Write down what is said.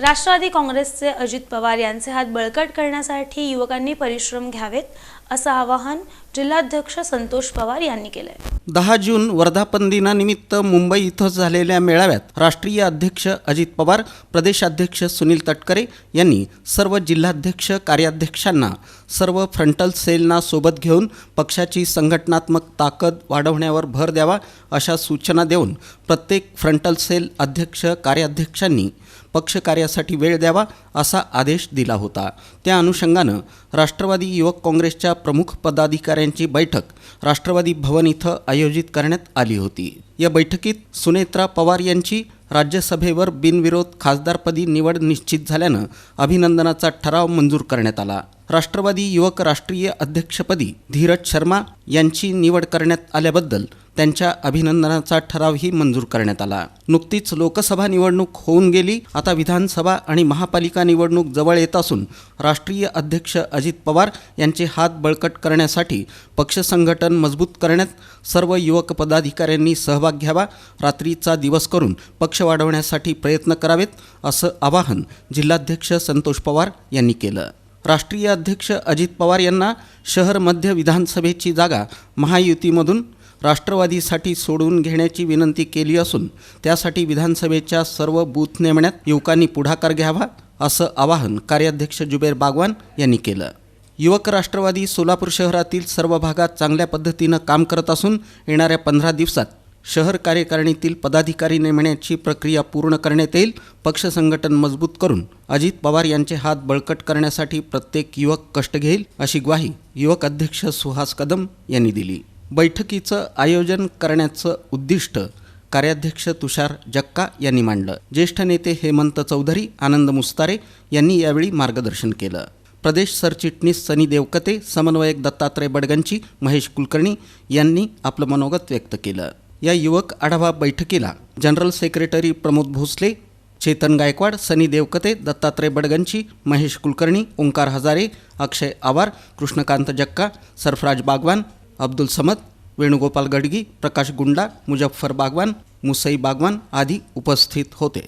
राष्ट्रवादी काँग्रेसचे अजित पवार यांचे हात बळकट करण्यासाठी युवकांनी परिश्रम घ्यावेत असं आवाहन जिल्हाध्यक्ष संतोष पवार यांनी केलंय. दहा जून वर्धापन दिनानिमित्त मुंबई इथं झालेल्या मेळाव्यात राष्ट्रीय अध्यक्ष अजित पवार प्रदेशाध्यक्ष सुनील तटकरे यांनी सर्व जिल्हाध्यक्ष कार्याध्यक्षांना सर्व फ्रंटल सेलना सोबत घेऊन पक्षाची संघटनात्मक ताकद वाढवण्यावर भर द्यावा अशा सूचना देऊन प्रत्येक फ्रंटल सेल अध्यक्ष कार्याध्यक्षांनी पक्षकार्यासाठी वेळ द्यावा असा आदेश दिला होता. त्या अनुषंगानं राष्ट्रवादी युवक काँग्रेसच्या प्रमुख पदाधिकाऱ्यांची बैठक राष्ट्रवादी भवन इथं आयोजित करण्यात आली होती. या बैठकीत सुनेत्रा पवार यांची राज्यसभेवर बिनविरोध खासदारपदी निवड निश्चित झाल्यानं अभिनंदनाचा ठराव मंजूर करण्यात आला. राष्ट्रवादी युवक राष्ट्रीय अध्यक्षपदी धीरज शर्मा यांची निवड करण्यात आल्याबद्दल त्यांच्या अभिनंदनाचा ठरावही मंजूर करण्यात आला. नुकतीच लोकसभा निवडणूक होऊन गेली. आता विधानसभा आणि महापालिका निवडणूक जवळ येत असून राष्ट्रीय अध्यक्ष अजित पवार यांचे हात बळकट करण्यासाठी पक्ष संघटन मजबूत करण्यात सर्व युवक पदाधिकाऱ्यांनी सहभाग घ्यावा रात्रीचा दिवस करून पक्ष वाढवण्यासाठी प्रयत्न करावेत असं आवाहन जिल्हाध्यक्ष संतोष पवार यांनी केलं. राष्ट्रीय अध्यक्ष अजित पवार यांना शहर मध्य विधानसभेची जागा महायुतीमधून राष्ट्रवादीसाठी सोडवून घेण्याची विनंती केली असून त्यासाठी विधानसभेच्या सर्व बूथ नेमण्यात युवकांनी पुढाकार घ्यावा असं आवाहन कार्याध्यक्ष जुबेर बागवान यांनी केलं. युवक राष्ट्रवादी सोलापूर शहरातील सर्व भागात चांगल्या पद्धतीनं काम करत असून येणाऱ्या पंधरा दिवसात शहर कार्यकारिणीतील पदाधिकारी नेमण्याची प्रक्रिया पूर्ण करण्यात येईल पक्ष संघटन मजबूत करून अजित पवार यांचे हात बळकट करण्यासाठी प्रत्येक युवक कष्ट घेईल अशी ग्वाही युवक अध्यक्ष सुहास कदम यांनी दिली. बैठकीचं आयोजन करण्याचं उद्दिष्ट कार्याध्यक्ष तुषार जक्का यांनी मांडलं. ज्येष्ठ नेते हेमंत चौधरी आनंद मुस्तारे यांनी यावेळी मार्गदर्शन केलं. प्रदेश सरचिटणीस सनी देवकते समन्वयक दत्तात्रय बडगंची महेश कुलकर्णी यांनी आपलं मनोगत व्यक्त केलं. या युवक आढावा बैठकीला जनरल सेक्रेटरी प्रमोद भोसले चेतन गायकवाड सनी देवकते दत्तात्रय बडगंची महेश कुलकर्णी ओंकार हजारे अक्षय आवार कृष्णकांत जक्का सरफराज बागवान अब्दुल समद वेणुगोपाल गडगी प्रकाश गुंडा मुजफ्फर बागवान मुसई बागवान आदी उपस्थित होते।